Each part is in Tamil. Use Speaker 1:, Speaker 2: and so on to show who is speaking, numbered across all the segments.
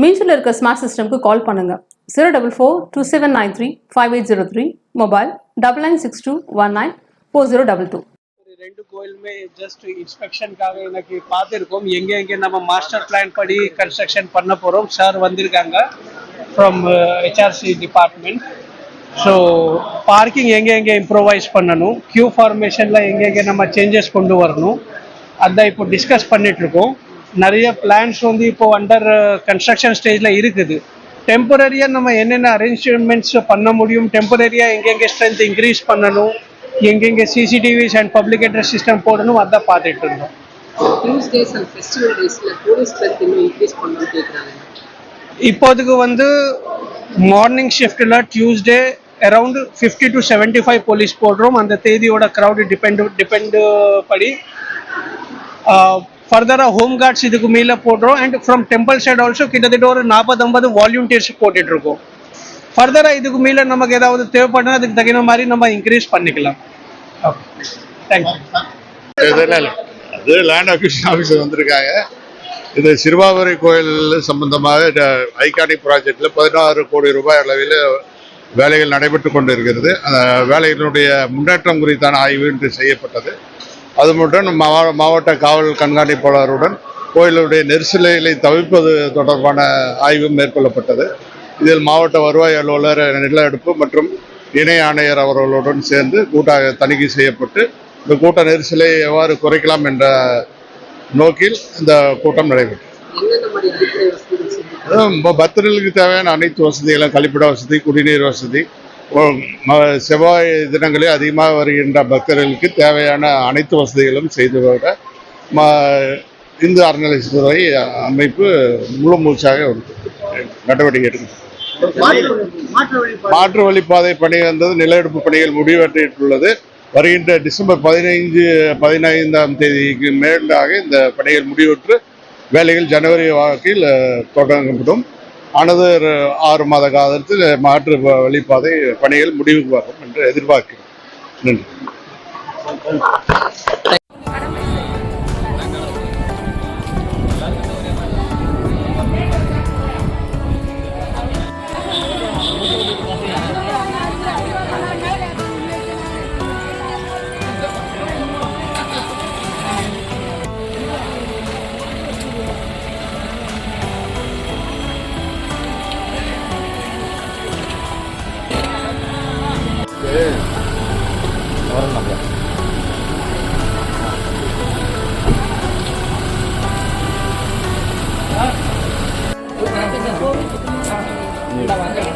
Speaker 1: மீன்ஸில் இருக்க ஸ்மார்ட் சிஸ்டம்க்கு கால் பண்ணுங்க. Zero double four two seven nine three five eight zero three mobile double nine six two one nine four zero double two
Speaker 2: ரெண்டு கோயிலுமே ஜஸ்ட் இன்ஸ்பெக்ஷனுக்காக எனக்கு பார்த்துருக்கோம். எங்கே எங்கே நம்ம மாஸ்டர் பிளான் படி கன்ஸ்ட்ரக்ஷன் பண்ண போகிறோம் சார் வந்திருக்காங்க from HRC department so parking எங்கே எங்கே இம்ப்ரோவைஸ் பண்ணணும்? க்யூ ஃபார்மேஷனில் எங்கே எங்கே நம்ம சேஞ்சஸ் கொண்டு வரணும்? அதான் இப்போ டிஸ்கஸ் பண்ணிட்டுருக்கோம் இருக்கோம். நிறைய பிளான்ஸ் வந்து இப்போ அண்டர் கன்ஸ்ட்ரக்ஷன் ஸ்டேஜில் இருக்குது. டெம்பரரியாக நம்ம என்னென்ன அரேஞ்ச்மெண்ட்ஸ் பண்ண முடியும்? டெம்பரரியாக எங்கெங்கே ஸ்ட்ரென்த் இன்க்ரீஸ் பண்ணணும்? எங்கெங்கே CCTVs and public address system போடணும்? அதான் பார்த்துட்டு இருந்தோம்.
Speaker 3: டியூஸ்டேஸ் அண்ட் ஃபெஸ்டிவல் டேஸில் போலீஸ் ஸ்ட்ரென்த் இன்னும் இன்க்ரீஸ் பண்ணணும்னு கேட்குறாங்க
Speaker 2: இப்போதைக்கு வந்து morning ஷிஃப்ட்டில் Tuesday around fifty to seventy five police போடுறோம். அந்த தேதியோட க்ரௌடு டிபெண்ட் டிபெண்ட் படி ஃபர்தராக ஹோம் கார்ட்ஸ் இதுக்கு மேலே போடுறோம் and from temple side also கிட்டத்தட்ட ஒரு நாற்பது ஐம்பது வால்யூன்டியர்ஸ் போட்டுட்ருக்கோம் ஃபர்தராக இதுக்கு மேலே நமக்கு ஏதாவது தேவைப்பட்டனா அதுக்கு தகுந்த மாதிரி நம்ம இன்க்ரீஸ் பண்ணிக்கலாம். ஓகே தேங்க்யூ
Speaker 4: அது லேண்ட் அக்யூஷன் ஆஃபீஸர் வந்திருக்காங்க. இது சிறுவாபுரி கோயில் சம்பந்தமாக இந்த ஐகானிக் ப்ராஜெக்டில் பதினாறு கோடி ரூபாய் அளவில் வேலைகள் நடைபெற்று கொண்டு இருக்கிறது அந்த வேலைகளுடைய முன்னேற்றம் குறித்தான ஆய்வு இன்று செய்யப்பட்டது. அது மட்டும் மாவ- மாவட்ட காவல் கண்காணிப்பாளருடன் கோயிலுடைய நெரிசல்களை தவிர்ப்பது தொடர்பான ஆய்வும் மேற்கொள்ளப்பட்டது. இதில் மாவட்ட வருவாய் அலுவலர் நில எடுப்பு மற்றும் இணை ஆணையர் அவர்களுடன் சேர்ந்து கூட்டாக தணிக்கை செய்யப்பட்டு இந்த கூட்ட நெரிசலை எவ்வாறு குறைக்கலாம் என்ற நோக்கில் இந்த கூட்டம் நடைபெற்றது. பக்தர்களுக்கு தேவையான அனைத்து வசதிகளும் கழிப்பிட வசதி குடிநீர் வசதி செவ்வாய் தினங்களில் அதிகமாக வருகின்ற பக்தர்களுக்கு தேவையான அனைத்து வசதிகளும் செய்து வர ம இந்து அறநிலையத்துறை அமைப்பு முழு மூச்சாக நடவடிக்கை எடுக்கும். மாற்று வழிப்பாதை பணி வந்தது நிலஎடுப்பு பணிகள் முடிவெற்றிட்டுள்ளது. வருகின்ற டிசம்பர் பதினைந்து பதினைந்தாம் தேதிக்கு மேலாக இந்த பணிகள் முடிவுற்று வேலைகள் ஜனவரி வாக்கில் தொடங்கப்படும். அனதர் ஆறு மாத காலத்தில் மாற்று வ- வழிப்பாதை பணிகள் முடிவுக்கு வரும் என்று எதிர்பார்க்கிறோம். நன்றி.
Speaker 5: 那完了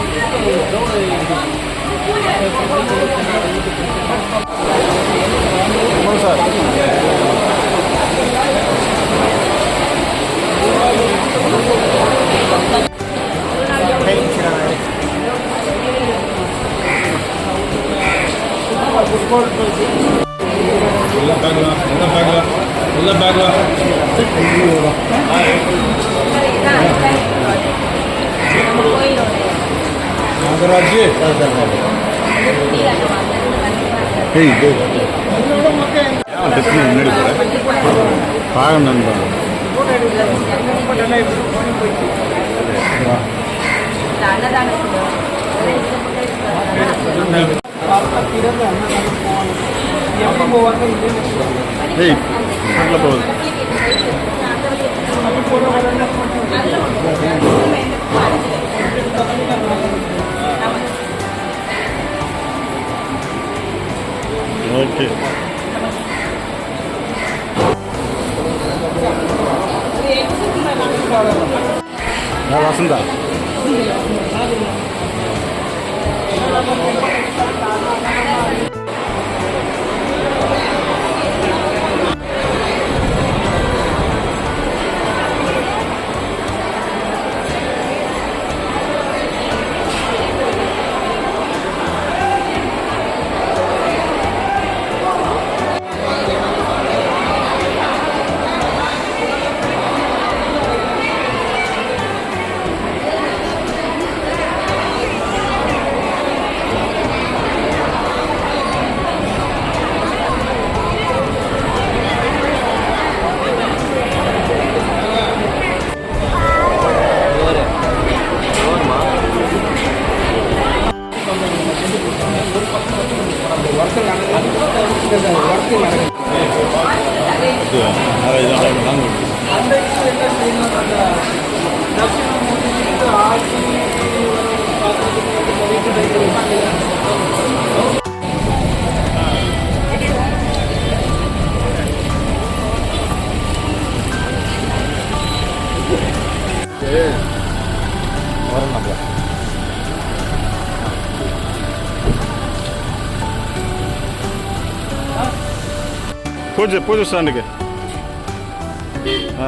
Speaker 5: நாகராஜ் ஏய் இது டெஸ்டிங் முன்னாடி போகிறேன் பாக நண்பா ஏய் பக்கத்தில் போகுது ஓகே நான் வசந்தா இது பூஜை பூஜை ஸ்டாண்டுக்கு ஆ.